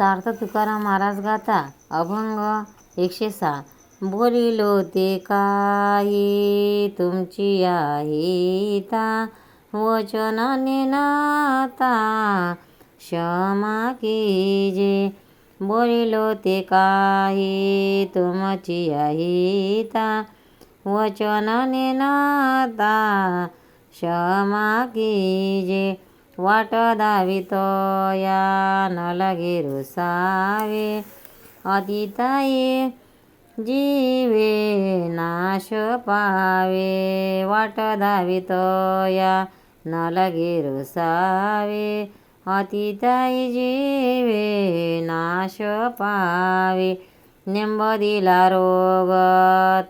सार्थ तुकाराम महाराज गाता अभंग एकशे सहा. बोलिलो ते काही तुमची आहे ता वचन नेनाता क्षमा कीजे. बोलिलो ते काही तुमची आहे ता वचन नेनाता क्षमा कीजे. वाट दावितो या न लगे रुसावे अतिताई जीवे नाश पावे. वाट धावितो या न लगे रुसावे अतिताई जीवे नाश पावे. निंब दिला रोग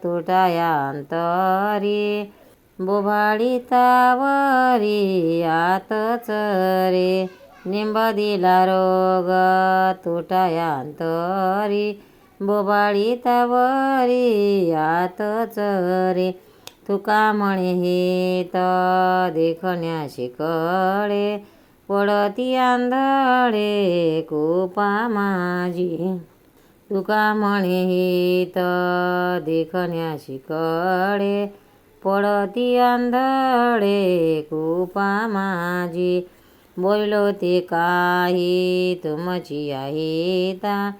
तुटाया अंतरी बोभाळीतावरी आतच रे. निंब दिला रोग तुटायांतरी. बोबाळीतावरी आतच रे. तुका म्हणे हे तर देखण्याशी कळे. पडती आंधळे कोपा माझी. तुका म्हणे हे तर देखण्याशी पडती आंधळे कृपा माझी. बोललो ते काही तुमची आहे ता.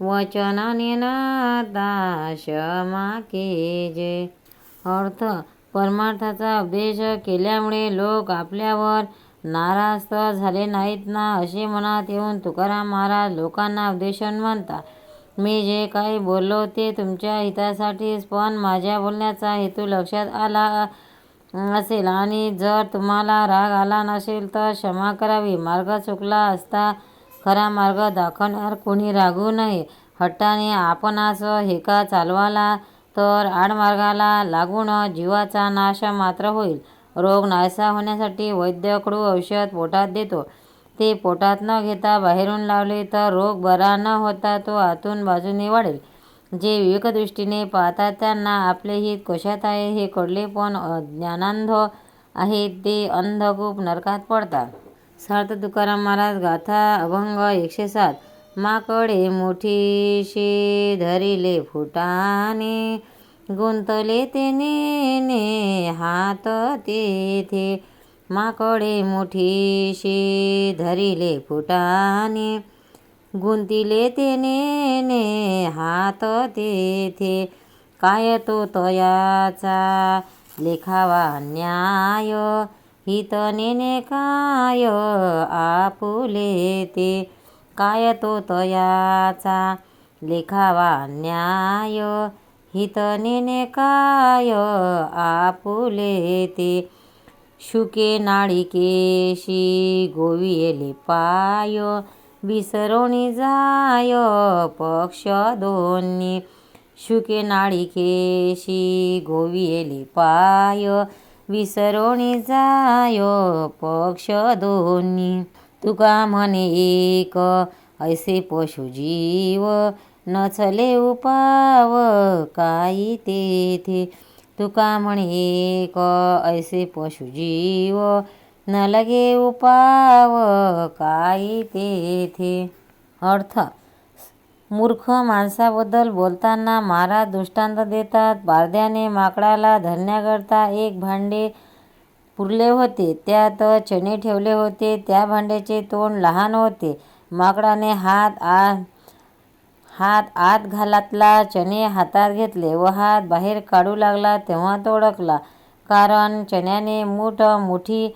वचन नेनाता क्षमा केजे. अर्थ परमार्थाचा उपदेश केल्यामुळे लोक आपल्यावर नाराज तर झाले नाहीत ना असे मनात येऊन तुकाराम महाराज लोकांना उपदेशन म्हणतात. मी जे काही बोललो ते तुमच्या हितासाठीच पण माझ्या बोलण्याचा हेतू लक्षात आला असेल. आणि जर तुम्हाला राग आला नसेल तर क्षमा करावी. मार्ग चुकला असता खरा मार्ग दाखवणार कोणी रागू नये. हट्टाने आपणास हेका चालवाला तर आडमार्गाला लागून जीवाचा नाश मात्र होईल. रोग नाहीसा होण्यासाठी वैद्यकडू औषध पोटात देतो. ते पोटात न घेता बाहेरून लावले तर रोग बरा न होता तो आतून बाजूने वाढेल. जे विवेकदृष्टीने पाहतात त्यांना आपले हित कशात आहे हे कळले पण ज्ञानांध आहेत ते अंधकूप नरकात पडतात. सार्थ तुकाराम महाराज गाथा अभंग एकशे सात. माकडे मोठीशी धरिले फुटाने गुंतले ते नेने हात तेथे. माकडे मोठीशी धरिले फुटाने. गुंतिले तेने नेने हात तेथे. काय तो तयाचा लेखावा न्याय हित नेने काय आपुले ते. काय तो तयाचा लेखावा न्याय हित नेने काय आपुले ते. शुके नाळिकेशी गोविले पाय विसरोणी जाय पक्ष दोन्ही. शुके नाळिकेशी गोविले पाय विसरोणी जाय पक्ष दोन्ही. तुका म्हणे एक ऐसे पशुजीव नचले उपाव काही तेथे. तुका म्हणे क ऐसे पशुजीव न लगे उपाव काही तेथे अर्थ मूर्ख माणसाबद्दल बोलताना महाराज दृष्टांत देतात. पारध्याने माकडाला धरण्याकरता एक भांडे पुरले होते. त्यात चणे ठेवले होते. त्या भांड्याचे तोंड लहान होते. माकडाने हात आ हात आत घालातला चणे हातात घेतले व हात बाहेर काढू लागला तेव्हा तो ओळखला कारण चण्याने मूठ मोठी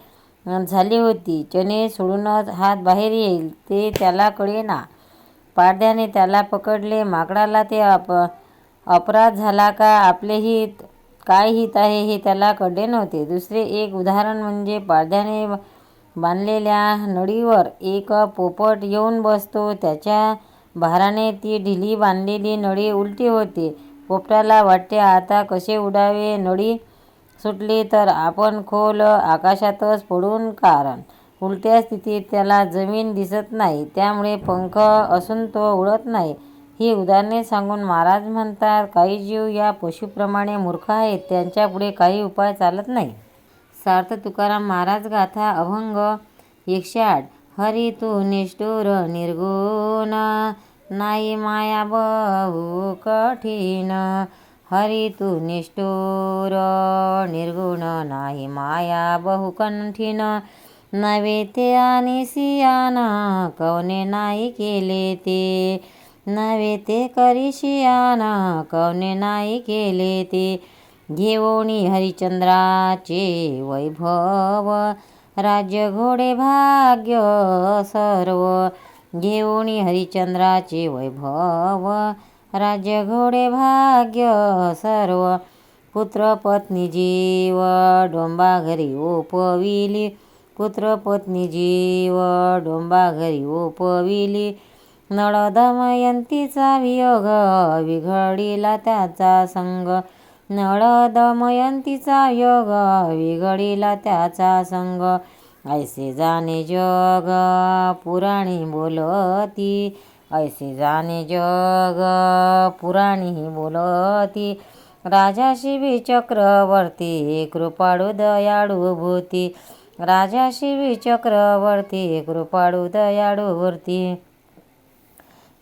झाली होती. चणे सोडूनच हात बाहेर येईल ते त्याला कळेना. पारध्याने त्याला पकडले. माकडाला ते अप अपराध झाला का? आपले हित काय हित आहे हे त्याला कळले नव्हते. दुसरे एक उदाहरण म्हणजे पारध्याने बांधलेल्या नळीवर एक पोपट येऊन बसतो. त्याच्या भाराने ती ढिली बांधलेली नळी उलटी होते. पोपटाला वाटते आता कसे उडावे नळी सुटली तर आपण खोल आकाशातच पडून कारण उलट्या स्थितीत त्याला जमीन दिसत नाही. त्यामुळे पंख असून तो उडत नाही. ही उदाहरणे सांगून महाराज म्हणतात काही जीव या पशुप्रमाणे मूर्ख आहेत. त्यांच्यापुढे काही उपाय चालत नाही. सार्थ तुकाराम महाराज गाथा अभंग एकशे आठ. हरी तू निष्ठुर निर्गुण नाही माया बहु कठीण. हरी तू निष्ठुर निर्गुण नाही माया बहु कठीण. नवे ते आणि सियाना कवने नाही केले ते? नवे ते करी शियाना कवने नाही केले ते? घेवणी हरिचंद्राचे वैभव राज्य घोडे भाग्य सर्व. घेऊन हरिचंद्राचे वैभव. राज्य घोडे भाग्य सर्व. पुत्र पत्नी जीव डोंबा घरी ओपविली पुत्र पत्नी जीव डोंबा घरी ओपविली नळ दमयंतीचा वियोग विघडिला त्याचा संग. नळ दमयंतीचा योग विघडिला त्याचा संग. ऐसे जाणे जग पुराणी बोलती. ऐसे जाणे जग पुराणी बोलती. राजा शिवी चक्रवर्ती कृपाळू दयाळू भूती. राजा शिवी चक्रवर्ती कृपाळू दयाळू भूती.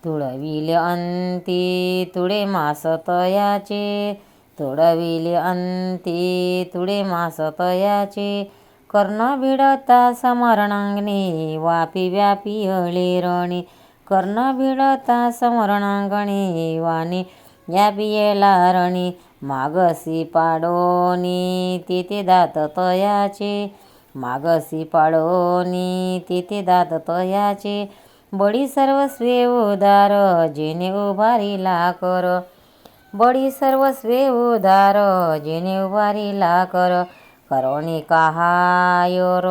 तुळविले अंती तुळे मास तयाचे तुळविले अंती तुळे मास तयाचे. कर्ण भिडता समरणांगणी वापी व्यापी अळेरणी कर्ण भिडता समरणांगणी वाणी व्यापी रणी. मागसी पाडोनी तिथे दात तयाचे. मागसी पाडोनी तिथे दात तयाचे. बळी सर्वस्वे उदार जेने उभारीला कर. बळी सर्वस्वे उदार जेने उभारीला कर करोणी काहायोर.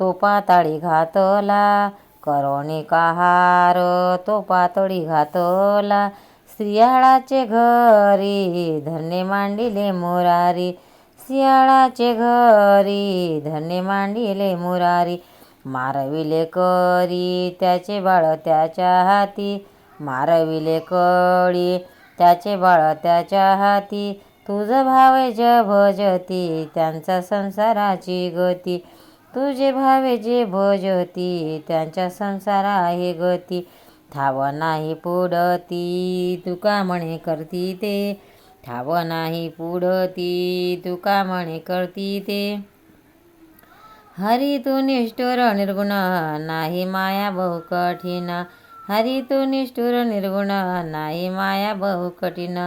तो पाताळी घातला करोणी काहार. तो पातळी घातला सियाळाचे घरी धन्य मांडिले मुरारी. सियाळाचे घरी धन्य मांडिले मुरारी. मारविले करी त्याचे बाळ त्याच्या हाती. मारविले कळी त्याचे बाळ त्याच्या हाती. तुझ भावे जे भजती त्यांचा संसाराची गती. तुझे भावे जे भजती त्यांच्या संसारा आहे गती. ठाव नाही पुढती तुका म्हणे करती ते. ठाव नाही पुढती तुका म्हणे करती ते. हरी तू निष्ठुर निर्गुण नाही माया बहु कठीण. हरी तू निष्ठुर निर्गुण नाही माया बहु कठीण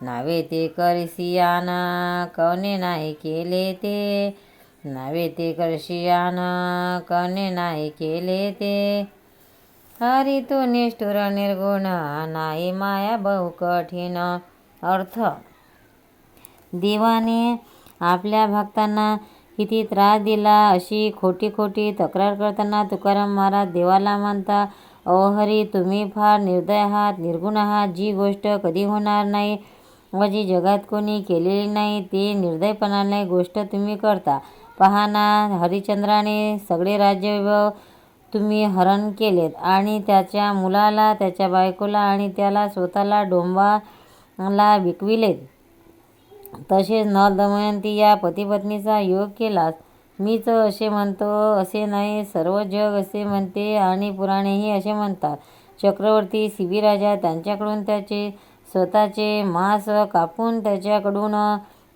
नावे ते करसियाना कवने नाही केले ते नावे ते करशियान कवने नाही केले ते हरी तू निष्ठुर निर्गुण नाही माया बहु कठीण अर्थ देवाने आपल्या भक्तांना किती त्रास दिला अशी खोटी खोटी तक्रार करताना तुकाराम महाराज देवाला म्हणता हरी तुम्ही फार निर्दय आहात निर्गुण आहात. जी गोष्ट कधी होणार नाही व जी जगात कोणी केलेली नाही ती निर्दयपणाने गोष्ट तुम्ही करता. पहा ना हरिश्चंद्राने सगळे राज्य तुम्ही हरण केलेत आणि त्याच्या मुलाला त्याच्या बायकोला आणि त्याला स्वतःला डोंबाला विकविलेत. तसेच नल दमयंती या पतिपत्नीचा योग केलास. मीच असे म्हणतो असे नाही सर्व जग असे म्हणते आणि पुराणेही असे म्हणतात. चक्रवर्ती शिबिराजा त्यांच्याकडून त्याचे स्वतःचे मांस कापून त्याच्याकडून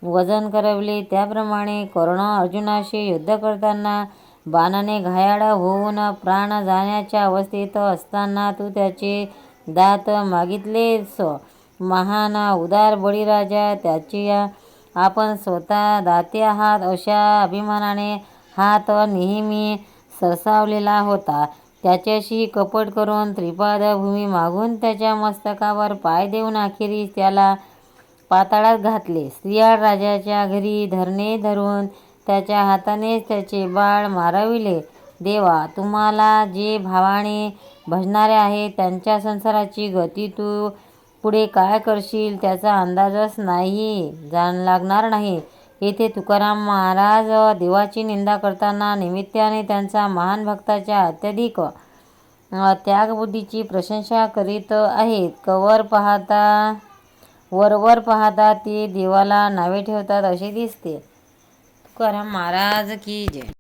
वजन करवले. त्याप्रमाणे कर्ण अर्जुनाशी युद्ध करताना बाणाने घायाळ होऊन प्राण जाण्याच्या अवस्थेत असताना तू त्याचे दात मागितलेस. महान उदार बळीराजा त्याची आपण स्वतः दाते आहात अशा अभिमानाने हात नेहमी सरसावलेला होता. त्याच्याशी कपट करून त्रिपाद भूमी मागून त्याच्या मस्तकावर पाय देऊन अखेरीस त्याला पाताळात घातले. स्त्रियाळ राजाच्या घरी धरणे धरून त्याच्या हातानेच त्याचे बाळ मारविले. देवा तुम्हाला जे भावाने भजणारे आहे त्यांच्या संसाराची गती तू पुढे काय करशील? त्याचा अंदाजच नाही. जाण लागणार नाही. येथे तुकाराम महाराज देवाची निंदा करताना निमित्ताने त्यांचा महान भक्ताच्या अत्यधिक त्यागबुद्धीची प्रशंसा करीत आहेत. कवर पाहता वरवर पाहता ते देवाला नावे ठेवतात असे दिसते. तुकाराम महाराज की जय.